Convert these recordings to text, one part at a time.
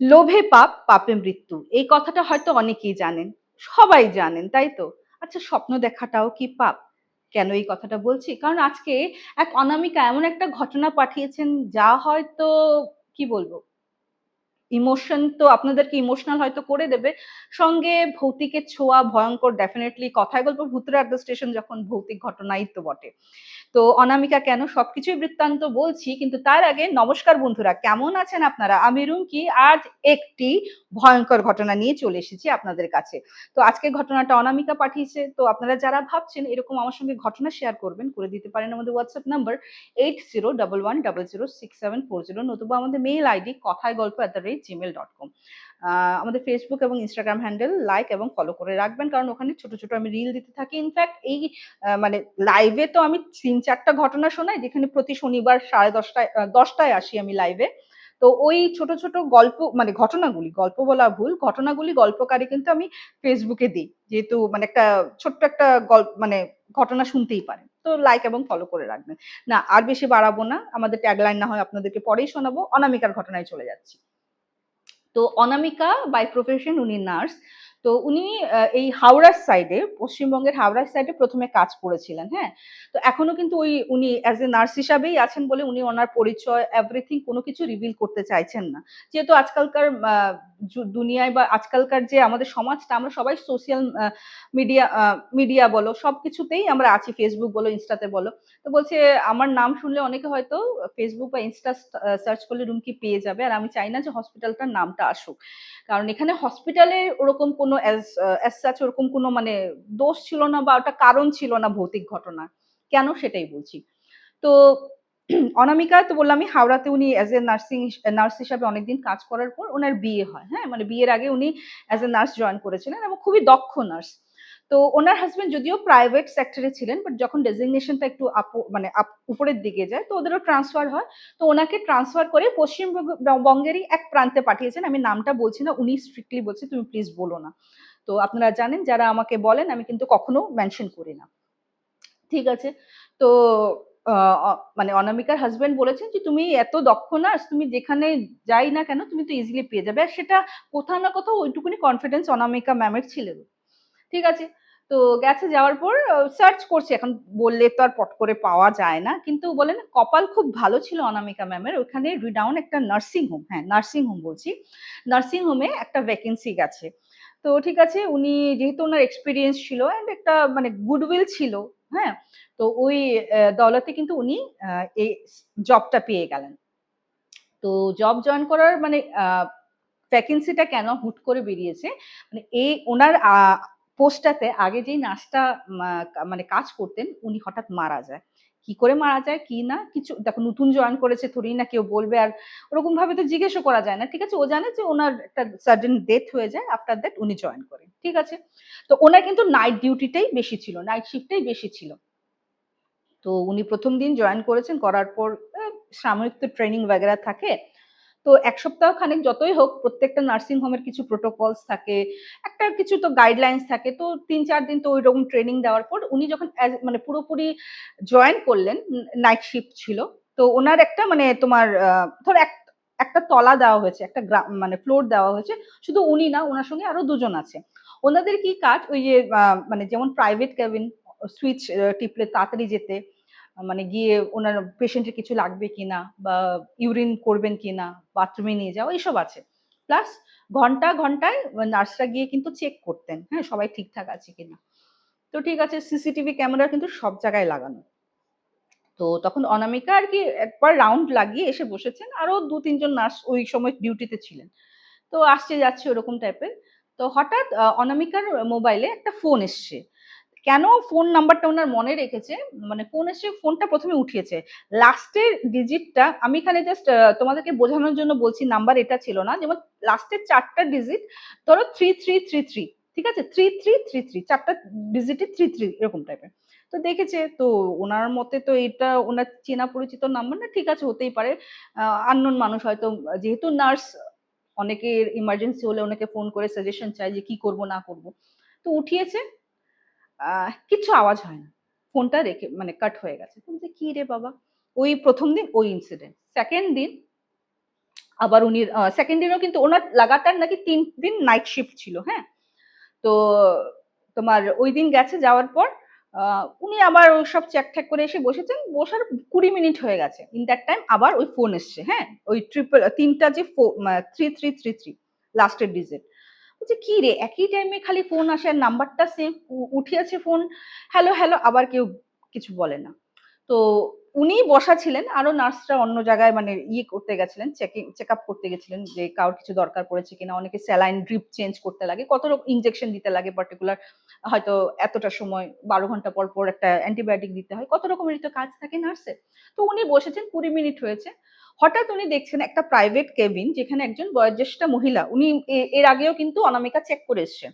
লোভে পাপ, পাপে মৃত্যু। এই কথাটা হয়তো অনেকেই জানেন, সবাই জানেন, তাই তো? আচ্ছা স্বপ্ন দেখাটাও কি পাপ? কেন এই কথাটা বলছি? কারণ আজকে এক অনামিকা এমন একটা ঘটনা পাঠিয়েছেন, যা হয়তো, কি বলব ইমোশন তো আপনাদেরকে ইমোশনাল হয়তো করে দেবে। সঙ্গে ভৌতিকের ছোঁয়া ভয়ঙ্কর ডেফিনেটলি কথায় গল্প ভূতরা দ্য স্টেশন যখন ভৌতিক ঘটনাই তো বটে। তো অনামিকা কেন? সবকিছুই বৃত্তান্ত বলছি, কিন্তু তার আগে নমস্কার বন্ধুরা, কেমন আছেন আপনারা? আমি রুমকি, আজ একটি ভয়ঙ্কর ঘটনা নিয়ে চলে এসেছি আপনাদের কাছে। তো আজকে ঘটনাটা অনামিকা পাঠিয়েছে, তো আপনারা যারা ভাবছেন এরকম আমার সঙ্গে ঘটনা শেয়ার করবেন, করে দিতে পারেন আমাদের WhatsApp number eight zero double one double zero six seven four zero নতুবা আমাদের মেইল আইডি কথায় গল্প at the rate Gmail dot com আমাদের ফেসবুক এবং ইনস্টাগ্রাম হ্যান্ডেল লাইক এবং ফলো করে রাখবেন, কারণ ওখানে ছোট ছোট আমি রিল দিতে থাকি। ইনফ্যাক্ট এই মানে লাইভে তো আমি তিন চারটা ঘটনা শোনাই, যেখানে প্রতি শনিবার সাড়ে দশটায় দশটায় আসি আমি লাইভে তো ওই ছোট ছোট গল্প মানে ঘটনাগুলি, গল্প বলা ভুল, ঘটনাগুলি, গল্পকারী কিন্তু আমি ফেসবুকে দিই। যেহেতু মানে একটা ছোট্ট একটা গল্প মানে ঘটনা শুনতেই পারেন তো লাইক এবং ফলো করে রাখবেন। না, আর বেশি বাড়াবো না। আমাদের ট্যাগলাইন না হয় আপনাদেরকে পরেই শোনাবো। অনামিকার ঘটনায় চলে যাচ্ছি। তো অনামিকা বাই প্রফেশন উনি নার্স তো উনি এই হাওড়ার সাইডে পশ্চিমবঙ্গের হাওড়ার সাইডে প্রথমে কাজ করেছিলেন হ্যাঁ? তো এখনও কিন্তু ওই উনি অ্যাজ এ নার্স হিসাবেই আছেন বলে উনি ওনার পরিচয় এভরিথিং কোনো কিছু রিভিল করতে চাইছেন না। যেহেতু আজকালকার দুনিয়ায় বা আজকালকার যে আমাদের সমাজটা, আমরা সবাই সোশ্যাল মিডিয়া মিডিয়া বলো সব কিছুতেই আমরা আছি ফেসবুক বলো ইনস্টাতে বলো। তো বলছে, আমার নাম শুনলে অনেকে হয়তো ফেসবুক বা ইনস্টা সার্চ করলে রুমকি পেয়ে যাবে? আর আমি চাই না যে হসপিটালটার নামটা আসুক। কারণ এখানে হসপিটালে ওরকম কোনো অ্যাজ সাচ ওরকম কোনো মানে দোষ ছিল না বা ওটা কারণ ছিল না ভৌতিক ঘটনা। কেন সেটাই বলছি? তো অনামিকা তো বললাম আমি হাওড়াতে উনি অ্যাজ এ নার্সিং নার্স হিসাবে অনেকদিন কাজ করার পর ওনার বিয়ে হয় হ্যাঁ? মানে বিয়ের আগে উনি অ্যাজ এ নার্স জয়েন করেছিলেন এবং খুবই দক্ষ নার্স তো ওনার হাজবেন্ড যদিও প্রাইভেট সেক্টরে ছিলেন বাট যখন ডেজিগনেশনটা একটু মানে আপ উপরের দিকে যায়, তো ওদেরও ট্রান্সফার হয়। তো ওনাকে ট্রান্সফার করে পশ্চিমবঙ্গেরই এক প্রান্তে পাঠিয়েছেন। আমি নামটা বলছি না, উনি স্ট্রিক্টলি বলছে, তুমি প্লিজ বলো না। তো আপনারা জানেন, যারা আমাকে বলেন, আমি কিন্তু কখনো মেনশন করি না। ঠিক আছে? তো মানে অনামিকার হাজবেন্ড বলেছেন যে, তুমি এত দক্ষ নার্স তুমি যেখানে যাই না কেন, তুমি তো ইজিলি পেয়ে যাবে। আর সেটা কোথাও না কোথাও ওইটুকুনি কনফিডেন্স অনামিকা ম্যামের ছিল। ঠিক আছে? তো গেছে যাওয়ার পর সার্চ করছে। এখন বললে তো আর পট করে পাওয়া যায় না। কিন্তু বলেন কপাল খুব ভালো ছিল অনামিকা ম্যামের। ওখানে রিডাউন একটা নার্সিং হোম হ্যাঁ নার্সিং হোম বলছি। নার্সিং হোমে একটা ভ্যাকেন্সি গেছে। তো ঠিক আছে, উনি যেহেতু ওনার এক্সপিরিয়েন্স ছিল অ্যান্ড একটা মানে গুডউইল ছিল হ্যাঁ তো ওই দৌলতে কিন্তু উনি এই জবটা পেয়ে গেলেন। তো জব জয়েন করার মানে ভ্যাকেন্সিটা কেন হুট করে বেরিয়েছে? মানে এই ওনার পোস্টটাতে আগে যেই নার্সটা মানে কাজ করতেন, উনি হঠাৎ মারা যায়। কি করে মারা যায়, কি না, কিছু, দেখো নতুন জয়েন করেছে থরি না কেউ বলবে, আর ওরকম ভাবে তো জিজ্ঞেসও করা যায় না, ঠিক আছে? ও জানে যে ওনার একটা সাডেন ডেথ হয়ে যায় আফটার দ্যাট উনি জয়েন করেন, ঠিক আছে? তো ওনার কিন্তু নাইট ডিউটিটাই বেশি ছিল নাইট শিফটটাই বেশি ছিল। তো উনি প্রথম দিন জয়েন করেছেন, করার পর সাময়িক তো ট্রেনিং বাগেরা থাকে। তো এক সপ্তাহ খানেক যতই হোক, প্রত্যেকটা নার্সিং হোমের কিছু প্রোটোকলস থাকে, একটা কিছু তো গাইডলাইন্স থাকে। তো তিন চার দিন তো ওইরকম ট্রেনিং দেওয়ার পর উনি যখন মানে পুরোপুরি জয়েন করলেন নাইট শিফট ছিল, তো ওনার একটা মানে তোমার ধর এক, একটা তলা দেওয়া হয়েছে, একটা মানে ফ্লোর দেওয়া হয়েছে। শুধু উনি না, ওনার সঙ্গে আরও দুজন আছে। ওনাদের কি কাজ? ওই যে মানে যেমন প্রাইভেট ক্যাবিন সুইচ টিপলে তাড়াতাড়ি যেতে মানে গিয়ে ওনার পেশেন্টের কিছু লাগবে কিনা বা ইউরিন করবেন কিনা বাথরুমে নিয়ে যাওয়া, এইসব আছে। প্লাস ঘণ্টা ঘন্টায় নার্সরা গিয়ে কিন্তু চেক করতেন হ্যাঁ সবাই ঠিকঠাক আছে কিনা। তো ঠিক আছে সিসিটিভি ক্যামেরা কিন্তু সব জায়গায় লাগানো। তো তখন অনামিকা আর কি একবার রাউন্ড লাগিয়ে এসে বসেছেন, আরও দু তিনজন নার্স ওই সময় ডিউটিতে ছিলেন। তো আসছে যাচ্ছে ওরকম টাইপের তো হঠাৎ অনামিকার মোবাইলে একটা ফোন এসছে। কেন ফোন নাম্বারটা ওনার মনে রেখেছে? মানে ফোন এসে ফোনটা প্রথমে উঠিয়েছে। লাস্টের ডিজিটটা আমি এখানে জাস্ট তোমাদেরকে বোঝানোর জন্য বলছি নাম্বার এটা ছিল না। যেমন লাস্টের চারটা ডিজিট ধরো থ্রি থ্রি থ্রি থ্রি ঠিক আছে? থ্রি থ্রি থ্রি থ্রি চারটা ডিজিটে থ্রি থ্রি এরকম টাইপের তো দেখেছে, তো ওনার মতে তো এটা ওনার চেনা পরিচিত নাম্বার না, ঠিক আছে, হতেই পারে। আননোন মানুষ হয়তো, যেহেতু নার্স অনেকের ইমার্জেন্সি হলে ওনাকে ফোন করে সাজেশন চাই যে কি করব, না করব। তো উঠিয়েছে কিচ্ছু আওয়াজ হয় না। ফোনটা রেখে মানে কাট হয়ে গেছে। বলছে কি রে বাবা? ওই প্রথম দিন ওই ইনসিডেন্ট সেকেন্ড দিন আবার উনি সেকেন্ড দিনও কিন্তু ওনার লাগাতার নাকি তিন দিন নাইট শিফট ছিল হ্যাঁ? তো তোমার ওই দিন গেছে, যাওয়ার পর উনি আবার ওই সব চেক ঠেক করে এসে বসেছেন। বসার কুড়ি মিনিট হয়ে গেছে। ইন দ্যাট টাইম আবার ওই ফোন এসছে হ্যাঁ? ওই ট্রিপল তিনটা যে থ্রি থ্রি থ্রি থ্রি লাস্টের ডিজিট বলছে কি রে? একই টাইমে খালি ফোন আসে আর নাম্বারটা সেম উঠিয়েছে ফোন হ্যালো হ্যালো আবার কেউ কিছু বলে না। তো উনি বসা ছিলেন, আরও নার্সরা অন্য জায়গায় মানে ইয়ে করতে গেছিলেন চেকিং চেক আপ করতে গেছিলেন যে কারোর কিছু দরকার পড়েছে কিনা। অনেকে স্যালাইন ড্রিপ চেঞ্জ করতে লাগে, কত রকম ইনজেকশন দিতে লাগে পার্টিকুলার হয়তো এতটা সময়, বারো ঘণ্টা পর পর একটা অ্যান্টিবায়োটিক দিতে হয়, কত রকমের তো কাজ থাকে নার্সের তো উনি বসেছেন, কুড়ি মিনিট হয়েছে। হঠাৎ উনি দেখছেন একটা প্রাইভেট কেবিন যেখানে একজন বয়োজ্যেষ্ঠ মহিলা, উনি এর আগেও কিন্তু অনামিকা চেক করে এসছেন।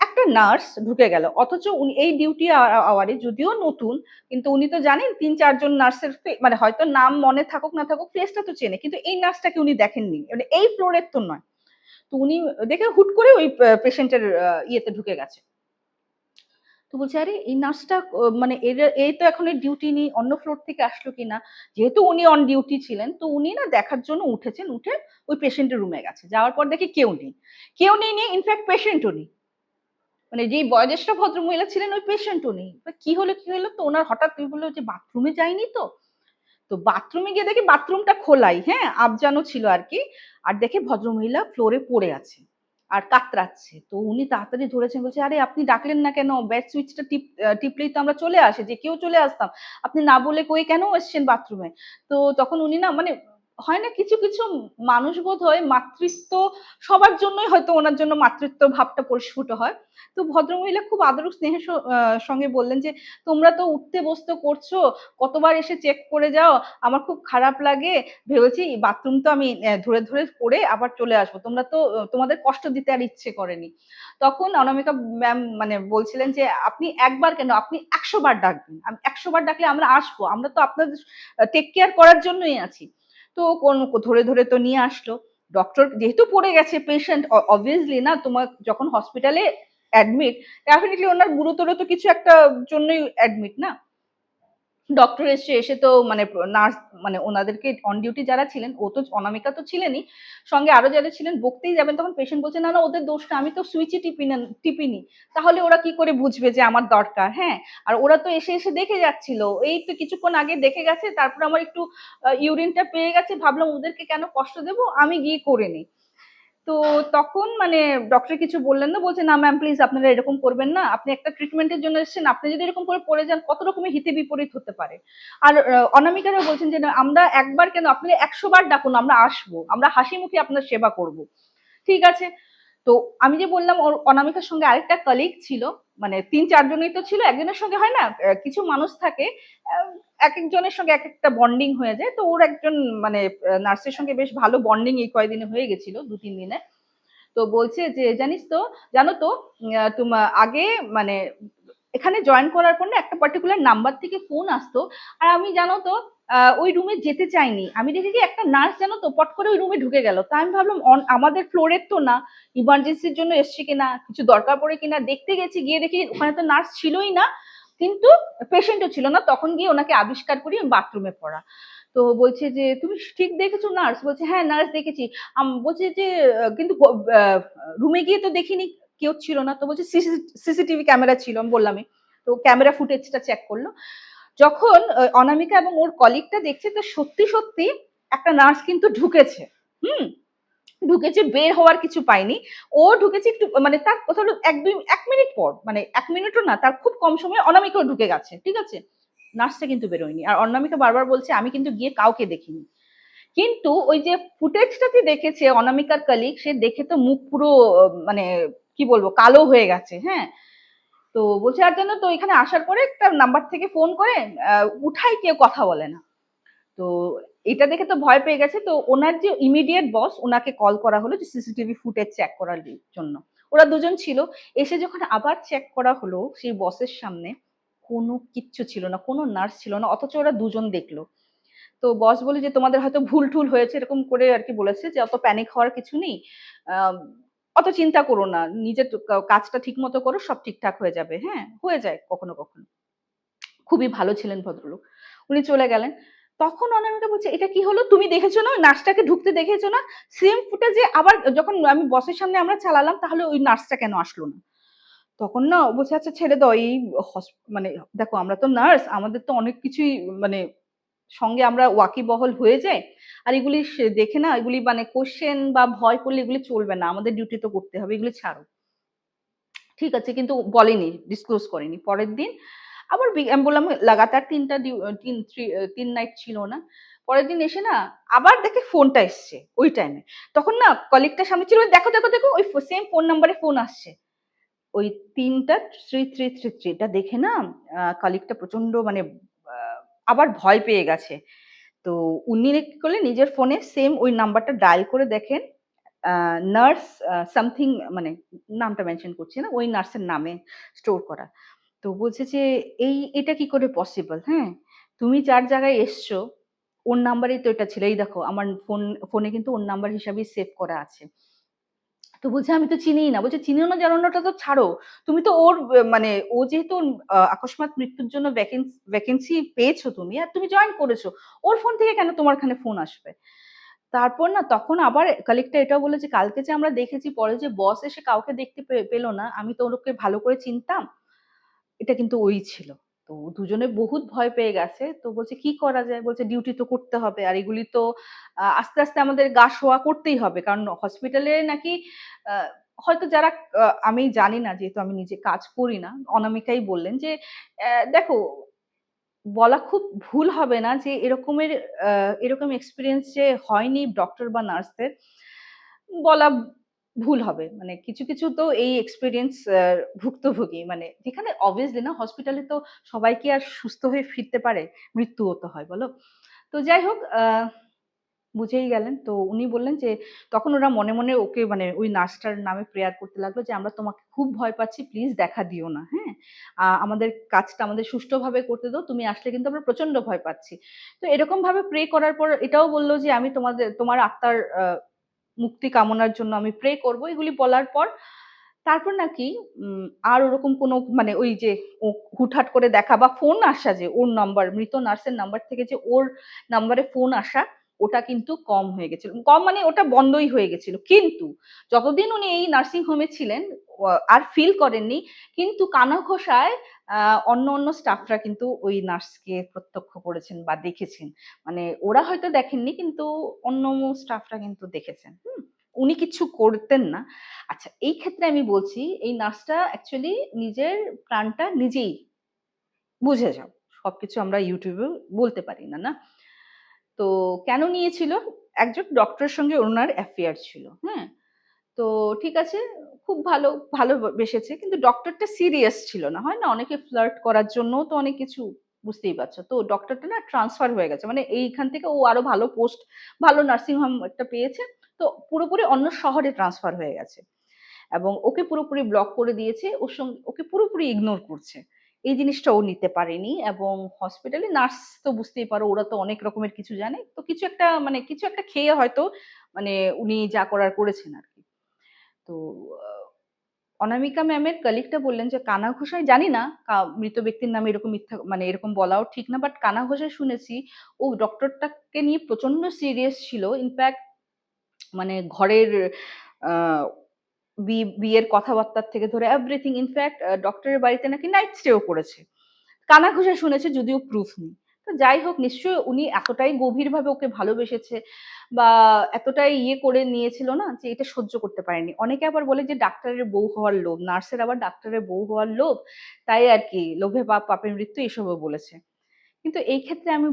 একটা নার্স ঢুকে গেল, অথচ উনি, এই ডিউটি আওয়ারে যদিও নতুন, কিন্তু উনি তো জানেন তিন, চারজন নার্সের মানে হয়তো নাম মনে থাকুক, না থাকুক ফেসটা তো চেনে, কিন্তু এই নার্সটাকে উনি দেখেননি? মানে এই ফ্লোরের তো নয়। তো উনি দেখে হুট করে ওই পেশেন্টের ইয়েতে ঢুকে গেছে। তো বলছে, আরে, এই নার্সটা মানে এর এই তো এখন ডিউটি নেই, অন্য ফ্লোর থেকে আসলো কিনা? যেহেতু উনি অন ডিউটি ছিলেন, তো উনি না দেখার জন্য উঠেছেন, উঠে ওই পেশেন্টের রুমে গেছে। যাওয়ার পর দেখে কেউ নেই। কেউ নেই নেই ইনফ্যাক্ট পেশেন্টও নেই। মানে যেই বয়োজ্যেষ্ঠ ভদ্র মহিলা ছিলেন, ওই পেশেন্টও নেই। কি হলো কি হলো? তো ওনার হঠাৎ বলল যে বাথরুমে যায়নি তো? তো বাথরুমে গিয়ে দেখি বাথরুমটা খোলাই হ্যাঁ আবজানো ছিল আর কি। আর দেখে ভদ্রমহিলা ফ্লোরে পড়ে আছে। আর কাতরাচ্ছে। তো উনি তাড়াতাড়ি ধরেছেন, বলছে, আরে, আপনি ডাকলেন না কেন? ব্যাট সুইচটা টিপ টিপলেই তো আমরা চলে আসে। যে কেউ চলে আসতাম। আপনি না বলে কই কেন এসছেন বাথরুমে তো তখন উনি না মানে হয় না কিছু কিছু মানুষ বোধ হয় মাতৃত্ব সবার জন্যই হয়তো ওনার জন্য মাতৃত্ব ভাবটা পরিস্ফুট হয়। তো ভদ্রমহিলা খুব আদর স্নেহের সঙ্গে বললেন যে, তোমরা তো উঠতে বসতে করছ, কতবার এসে চেক করে যাও, আমার খুব খারাপ লাগে। ভেবেছি বাথরুম তো আমি ধরে ধরে করে আবার চলে আসব। তোমরা তো, তোমাদের কষ্ট দিতে আর ইচ্ছে করেনি। তখন অনামিকা ম্যাম মানে বলছিলেন যে, আপনি একবার কেন, আপনি একশো বার ডাকবেন। আমি একশো বার ডাকলে আমরা আসব। আমরা তো আপনাদের টেক কেয়ার করার জন্যই আছি। তো কোন, ধরে ধরে তো নিয়ে আসলো। ডক্টর যেহেতু পড়ে গেছে পেশেন্ট অবভিয়াসলি না, তোমার যখন হসপিটালে অ্যাডমিট ডেফিনেটলি ওনার গুরুতর তো কিছু একটা জন্যই অ্যাডমিট না। ডক্টর এসে এসে তো মানে নার্স মানে ওনাদেরকে অন ডিউটি যারা ছিলেন, ও তো অনামিকা তো ছিলেনই, সঙ্গে আরও যারা ছিলেন, বকতেই যাবেন তখন পেশেন্ট বলছে, না না, ওদের দোষটা, আমি তো সুইচে টিপিনি টিপিনি। তাহলে ওরা কি করে বুঝবে যে আমার দরকার হ্যাঁ? আর ওরা তো এসে এসে দেখে যাচ্ছিল, এই তো কিছুক্ষণ আগে দেখে গেছে, তারপর আমার একটু ইউরিনটা পেয়ে গেছে, ভাবলাম ওদেরকে কেন কষ্ট দেবো, আমি গিয়ে করে নিই। তো তখন মানে ডক্টর কিছু বললেন না? বলছে, না ম্যাম প্লিজ আপনারা এরকম করবেন না। আপনি একটা ট্রিটমেন্টের জন্য এসেছেন। আপনি যদি এরকম করে পড়ে যান, কত রকমের হিতে বিপরীত হতে পারে? আর অনামিকারাও অনামিকারা বলছেন যে আমরা একবার কেন আপনি একশো বার ডাকুন, আমরা আসব। আমরা হাসি মুখে আপনার সেবা করব। ঠিক আছে? তো আমি যে বললাম অনামিকার সঙ্গে আরেকটা কলিগ ছিল মানে তিন চারজনই তো ছিল, একজনের সঙ্গে হয় না? কিছু মানুষ থাকে এক একজনের সঙ্গে এক একটা বন্ডিং হয়ে যায়। তো ওর একজন মানে নার্সের সঙ্গে বেশ ভালো বন্ডিং এই কয়দিনে হয়ে গেছিল, দু তিন দিনে। তো বলছে যে, জানিস তো, জানো তো তোমার আগে মানে এখানে জয়েন করার পর না একটা পার্টিকুলার নাম্বার থেকে ফোন আসতো। আর আমি জানো তো ওই রুমে যেতে চাইনি। আমি দেখি কি একটা নার্স জানো তো, পট করে ওই রুমে ঢুকে গেল। তা আমি ভাবলাম আমাদের ফ্লোরের তো না। ইমার্জেন্সির জন্য এসছে কিনা, কিছু দরকার পড়ে কিনা, দেখতে গেছি, গিয়ে দেখি ওখানে তো নার্স ছিলই না। কিন্তু পেশেন্টও ছিল না। তখন গিয়ে ওনাকে আবিষ্কার করি বাথরুমে পড়া। তো বলছে যে, তুমি ঠিক দেখেছ নার্স বলছে হ্যাঁ নার্স দেখেছি। বলছে যে, কিন্তু রুমে গিয়ে তো দেখিনি। কেউ ছিল না। তো বলছে সিসিটিভি ক্যামেরা ছিল, আমি বললামই তো ক্যামেরা ফুটেজটা চেক করল। যখন অনামিকা এবং ওর কলিগটা দেখছে, তো সত্যি সত্যি একটা নার্স কিন্তু ঢুকেছে। হুম? ঢুকেছে, বের হওয়ার কিছু পাইনি ও ঢুকেছে একটু মানে তার কোথাও এক, দুই, এক মিনিট পর মানে এক মিনিটও না, তার খুব কম সময় অনামিকাও ঢুকে গেছে, ঠিক আছে? নার্সটা কিন্তু বেরোয়নি। আর অনামিকা বারবার বলছে, আমি কিন্তু গিয়ে কাউকে দেখিনি। কিন্তু ওই যে ফুটেজটাতে দেখেছে অনামিকার কলিগ সে দেখে তো মুখ পুরো মানে কি বলব, কালো হয়ে গেছে হ্যাঁ? তো বলছে, আর জানো তো এখানে আসার পরে একটা নাম্বার থেকে ফোন করে উঠাই কেউ কথা বলে না। তো এটা দেখে তো ভয় পেয়ে গেছে। তো ওনার যে ইমিডিয়েট বস ওনাকে কল করা হলো যে সিসিটিভি ফুটেজ চেক করার জন্য। ওরা দুজন ছিল। এসে যখন আবার চেক করা হলো, সেই বসের সামনে, কোনো কিচ্ছু ছিল না, কোনো নার্স ছিল না, অথচ ওরা দুজন দেখল। তো বস বলে যে, তোমাদের হয়তো ভুল টুল হয়েছে, এরকম করে আর কি বলেছে যে, অত প্যানিক হওয়ার কিছু নেই। অত চিন্তা করো না। নিজের কাজটা ঠিক মতো করো, সব ঠিকঠাক হয়ে যাবে। হ্যাঁ হয়ে যায় কখনো কখনো। খুবই ভালো ছিলেন ভদ্রলোক। উনি চলে গেলেন। তখন অনামিকা বলছে, এটা কি হলো? তুমি দেখেছ না? নার্সটাকে ঢুকতে দেখেছ না? সেম ফুটেজে আবার যখন আমি বসের সামনে আমরা চালালাম, তাহলে ওই নার্সটা কেন আসলো না? তখন না বলছে আচ্ছা ছেড়ে দাও। এই মানে দেখো, আমরা তো নার্স, আমাদের তো অনেক কিছুই মানে সঙ্গে আমরা ওয়াকিবহল হয়ে যাই। আর এগুলি দেখে না, এগুলি মানে কোশ্চেন বা ভয় করলে এগুলি চলবে না। আমাদের ডিউটি তো করতে হবে, এগুলি ছাড়ো। ঠিক আছে, কিন্তু বলেনি ডিসক্লোজ করেনি। পরের দিন আবার আমি বললাম, লাগাতার তিনটা তিন থ্রি- তিন নাইট ছিল না। পরের দিন এসে না, আবার দেখে ফোনটা এসছে ওই টাইমে তখন না কলিগটার সামনে ছিল, দেখো দেখো দেখো, ওই সেম ফোন নাম্বারে ফোন আসছে। ওই তিনটা থ্রি থ্রি থ্রি থ্রিটা দেখে না কালিকটা প্রচণ্ড মানে আবার ভয় পেয়ে গেছে। তো উনি কি করলেন, নিজের ফোনে সেম ওই নাম্বারটা ডায়াল করে দেখেন নার্স সামথিং মানে নামটা মেনশন করছি না, ওই নার্সের নামে স্টোর করা। তো বলছে যে, এই, এটা কি করে পসিবল হ্যাঁ তুমি যার জায়গায় এসছো, ওর নাম্বারেই তো এটা ছিল। এই দেখো, আমার ফোন ফোনে কিন্তু ওর নাম্বার হিসাবেই সেভ করা আছে। তো বলছে আমি তো চিনিই না। বলছে চিনিও না জানো না ওটা তো ছাড়ো। তুমি তো ওর মানে ও যেহেতু আহ, আকস্মাৎ মৃত্যুর জন্য ভ্যাকেন্সি পেয়েছ তুমি আর তুমি জয়েন করেছ ওর ফোন থেকে কেন তোমার এখানে ফোন আসবে? তারপর না তখন আবার কালেক্টর এটাও বলে যে কালকে যে আমরা দেখেছি পরে যে বস এসে কাউকে দেখতে পেল না আমি তো ওকে ভালো করে চিনতাম। এটা কিন্তু ওই ছিল। তো দুজনে বহুত ভয় পেয়ে গেছে। তো বলছে, কি করা যায়? বলছে, ডিউটি তো করতে হবে আর এগুলি তো আস্তে আস্তে আমাদের গা শোয়া করতেই হবে। কারণ হসপিটালে নাকি হয়তো যারা আমি জানি না, যেহেতু আমি নিজে কাজ করি না, অনামিকাই বললেন যে দেখো, বলা খুব ভুল হবে না যে এরকমের এরকম এক্সপিরিয়েন্স যে হয়নি ডক্টর বা নার্সদের বলা ভুল হবে। মানে কিছু কিছু তো এই এক্সপিরিয়েন্স ভুক্তভোগী। মানে যেখানে অবভিয়াসলি না হসপিটালে তো সবাইকে আর সুস্থ হয়ে ফিরতে পারে, মৃত্যুও তো হয়, বলো? তো যাই হোক বুঝেই গেলেন। তো উনি বললেন যে, তখন ওরা মনে মনে ওকে মানে ওই নার্সটার নামে প্রেয়ার করতে লাগল যে, আমরা তোমাকে খুব ভয় পাচ্ছি প্লিজ দেখা দিও না। হ্যাঁ? আমাদের কাজটা আমাদের সুষ্ঠুভাবে করতে দাও, তুমি আসলে কিন্তু আমরা প্রচণ্ড ভয় পাচ্ছি। তো এরকম ভাবে প্রে করার পর এটাও বলল যে, আমি তোমাদের, তোমার আত্মার মুক্তি কামনার জন্য আমি প্রে করব। এগুলি বলার পর তারপর নাকি আর ওরকম কোনো মানে ওই যে হুটহাট করে দেখা বা ফোন আসা যে ওর নাম্বার মৃত নার্সের নাম্বার থেকে যে ওর নাম্বারে ফোন আসা ওটা কিন্তু কম হয়ে গেছিল। কম মানে ওটা বন্ধই হয়ে গেছিল। কিন্তু যতদিন উনি এই নার্সিং হোমে ছিলেন আর ফিল করেননি, কিন্তু কানা ঘোষায় অন্য অন্য স্টাফরা কিন্তু ওই নার্সকে প্রত্যক্ষ করেছেন বা দেখেছেন। মানে ওরা হয়তো দেখেননি, কিন্তু অন্য স্টাফরা কিন্তু দেখেছেন। হুম, উনি কিছু করতেন না। আচ্ছা এই ক্ষেত্রে আমি বলছি, এই নার্সটা অ্যাকচুয়ালি নিজের প্রাণটা নিজেই বুঝে যাও। সবকিছু আমরা ইউটিউবে বলতে পারি না না? তো কেন নিয়েছিল? একজন ডক্টরের সঙ্গে ওনার অ্যাফেয়ার ছিল হ্যাঁ তো ঠিক আছে, খুব ভালো ভালোবেসেছে কিন্তু ডক্টরটা সিরিয়াস ছিল না, হয় না? অনেকে ফ্লার্ট করার জন্য তো অনেক কিছু বুঝতেই পারছ। তো ডক্টরটা না ট্রান্সফার হয়ে গেছে মানে এইখান থেকে ও আরও ভালো পোস্ট ভালো নার্সিং হোম একটা পেয়েছে, তো পুরোপুরি অন্য শহরে ট্রান্সফার হয়ে গেছে। এবং ওকে পুরোপুরি ব্লক করে দিয়েছে, ওর সঙ্গে, ওকে পুরোপুরি ইগনোর করছে। এই জিনিসটা ও নিতে পারেনি এবং হসপিটালে নার্স তো বুঝতেই পারো, ওরা তো অনেক রকমের কিছু জানে। তো কিছু একটা মানে কিছু একটা খেয়ে হয়তো মানে উনি যা করার করেছেন আর কি। তো অনামিকা ম্যামের কলিগটা বললেন যে, কানা ঘোষায় জানি না মৃত ব্যক্তির নামে এরকম মিথ্যা মানে এরকম বলাও ঠিক না বাট কানা ঘোষায় শুনেছি, ও ডক্টরটাকে নিয়ে প্রচণ্ড সিরিয়াস ছিল। ইনফ্যাক্ট মানে ঘরের বিয়ের কথাবার্তার থেকে ধরে এভরিথিং ইনফ্যাক্ট ডক্টরের বাড়িতে নাকি নাইট স্টেও করেছে। কানা ঘুষে শুনেছে, যদিও প্রুফ নেই। তো যাই হোক, নিশ্চয়ই উনি এতটাই গভীরভাবে ওকে ভালোবেসেছে বা এতটাই ইয়ে করে নিয়েছিল না, যে এটা সহ্য করতে পারেনি। অনেকে আবার বলে যে ডাক্তারের বউ হওয়ার লোভ, নার্সের আবার ডাক্তারের বউ হওয়ার লোভ। তাই আর কি, লোভে পাপ পাপের মৃত্যু, এসবও বলেছে। কিন্তু এই ক্ষেত্রে আমি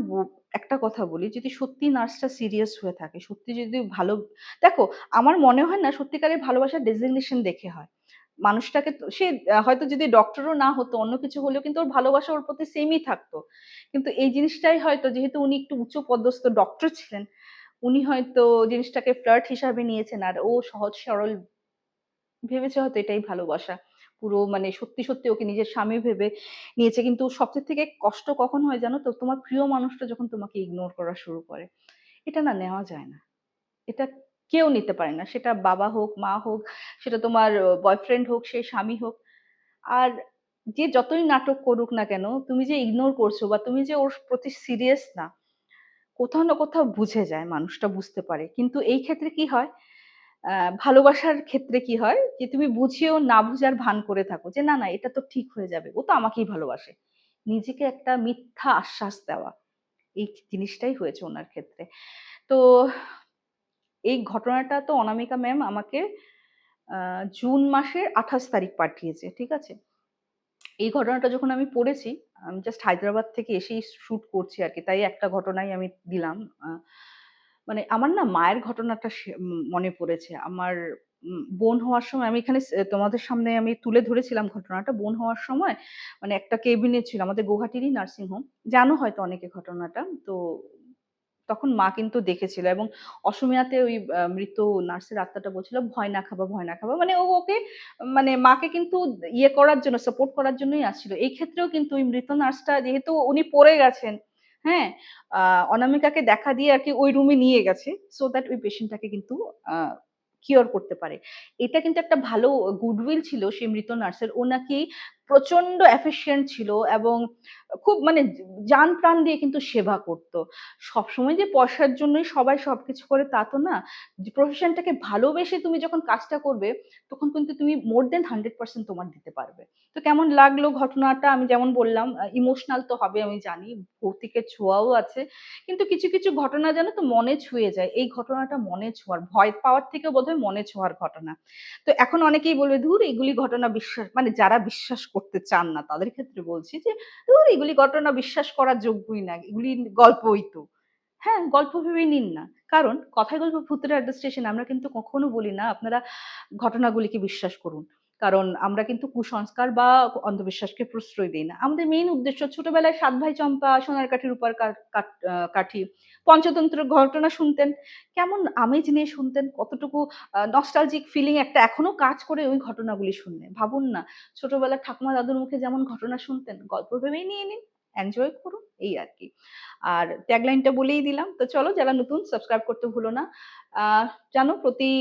একটা কথা বলি, যদি সত্যি নার্সটা সিরিয়াস হয়ে থাকে, সত্যি যদি ভালো, দেখো আমার মনে হয় না সত্যিকারের ভালোবাসার ডেজিগনেশন দেখে হয়। মানুষটাকে তো- সে হয়তো যদি ডক্টরও না হতো, অন্য কিছু হলেও কিন্তু ওর ভালোবাসা ওর প্রতি সেমই থাকতো। কিন্তু এই জিনিসটাই হয়তো, যেহেতু উনি একটু উচ্চ পদস্থ ডক্টর ছিলেন, উনি হয়তো জিনিসটাকে ফ্লার্ট হিসাবে নিয়েছেন, আর ও সহজ সরল ভেবেছে হয়তো এটাই ভালোবাসা। পুরো মানে সত্যি সত্যি ওকে নিজের স্বামী ভেবে নিয়েছে। কিন্তু সবচেয়ে থেকে কষ্ট কখন হয় জানো তো? তোমার প্রিয় মানুষটা যখন তোমাকে ইগনোর করা শুরু করে, এটা না নেওয়া যায় না। এটা কেউ নিতে পারে না। সেটা বাবা হোক, মা হোক, সেটা তোমার বয়ফ্রেন্ড হোক, সে স্বামী হোক। আর যে যতই নাটক করুক না কেন, তুমি যে ইগনোর করছ বা তুমি যে ওর প্রতি সিরিয়াস না, কোথাও না কোথাও বুঝে যায় মানুষটা বুঝতে পারে। কিন্তু এই ক্ষেত্রে কি হয়? ভালোবাসার ক্ষেত্রে কি হয় যে, তুমি বুঝিয়েও না বুঝার ভান করে থাকো যে, না না, এটা তো ঠিক হয়ে যাবে, ও তো আমাকেই ভালোবাসে। নিজেকে একটা মিথ্যা আশ্বাস দেওয়া, এই জিনিসটাই হয়েছে ওনার ক্ষেত্রে। তো এই ঘটনাটা তো অনামিকা ম্যাম আমাকে জুন মাসের আঠাশ তারিখ পাঠিয়েছে, ঠিক আছে? এই ঘটনাটা যখন আমি পড়েছি, আমি জাস্ট হায়দ্রাবাদ থেকে এসেই শুট করছি আর কি তাই একটা ঘটনাই আমি দিলাম মানে আমার না মায়ের ঘটনাটা সে- মনে পড়েছে। আমার বোন হওয়ার সময় আমি এখানে তোমাদের সামনে আমি তুলে ধরেছিলাম ঘটনাটা। বোন হওয়ার সময় মানে একটা কেবিনে ছিল, আমাদের গুয়াহাটিরই নার্সিং হোম জানো হয়তো অনেকে ঘটনাটা? তো তখন মা কিন্তু দেখেছিল এবং অসমীয়াতে ওই মৃত নার্সের আত্মাটা বলছিল, ভয় না খাবা, ভয় না খাবা। মানে ও ওকে মানে মাকে কিন্তু ইয়ে করার জন্য সাপোর্ট করার জন্যই আসছিল। এই ক্ষেত্রেও কিন্তু ওই মৃত নার্সটা, যেহেতু উনি পড়ে গেছেন হ্যাঁ অনামিকাকে দেখা দিয়ে আর কি ওই রুমে নিয়ে গেছে সো দ্যাট ওই পেশেন্টটাকে কিন্তু কিওর করতে পারে। এটা কিন্তু একটা ভালো গুডউইল ছিল সেই মৃত নার্সের ও নাকি প্রচণ্ড এফিসিয়েন্ট ছিল এবং খুব মানে যান প্রাণ দিয়ে কিন্তু সেবা করতো। সবসময় যে পয়সার জন্যই সবাই সবকিছু করে তা তো না। প্রফেশনটাকে ভালোবেসে তুমি যখন কাজটা করবে, তখন কিন্তু তুমি মোর দেন হান্ড্রেড পার্সেন্ট তোমার দিতে পারবে। তো কেমন লাগল ঘটনাটা? আমি যেমন বললাম ইমোশনাল তো হবে, আমি জানি, ভৌতিকের ছোঁয়াও আছে, কিন্তু কিছু কিছু ঘটনা যেন তো মনে ছুঁয়ে যায়। এই ঘটনাটা মনে ছোঁয়ার, ভয় পাওয়ার থেকেও বোধহয় মনে ছোঁয়ার ঘটনা। তো এখন অনেকেই বলবে, ধুর, এগুলি ঘটনা বিশ্বাস মানে যারা বিশ্বাস করতে চান না। তাদের ক্ষেত্রে বলছি যে ধুর এগুলি ঘটনা বিশ্বাস করার যোগ্যই না, এগুলি গল্পই তো। হ্যাঁ গল্প ভেবে নিন না। কারণ কথায় গল্প ভূতের আড্ডা স্টেশন আমরা কিন্তু কখনো বলি না, আপনারা ঘটনাগুলিকে বিশ্বাস করুন। কারণ আমরা কিন্তু কুসংস্কার বা অন্ধবিশ্বাসকে প্রশ্রয় দিই না। আমাদের মেইন উদ্দেশ্য ছোটবেলায় সাত ভাই চম্পা, সোনার কাঠির উপর কাঠি পঞ্চতন্ত্র ঘটনা শুনতেন। কেমন আমেজ নিয়ে শুনতেন, কতটুকু নস্টালজিক ফিলিং একটা এখনও কাজ করে ওই ঘটনাগুলি শুনলে। ভাবুন না ছোটবেলায় ঠাকুমা দাদুর মুখে যেমন ঘটনা শুনতেন, গল্প ভেবেই নিয়ে নিন এনজয় করুন, এই আর কি। আর ট্যাগলাইনটা বলেই দিলাম, তো চলো যারা নতুন সাবস্ক্রাইব করতে ভুলো না জানো প্রতি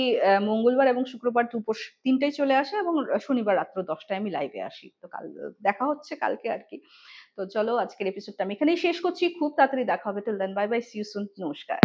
মঙ্গলবার এবং শুক্রবার দুপুর তিনটায় চলে আসে এবং শনিবার রাত্র দশটায় আমি লাইভে আসি। তো কাল, দেখা হচ্ছে কালকে আর কি। তো চলো আজকের এপিসোডটা আমি এখানেই শেষ করছি। খুব তাড়াতাড়ি দেখা হবে। Till then bye bye see you soon নমস্কার।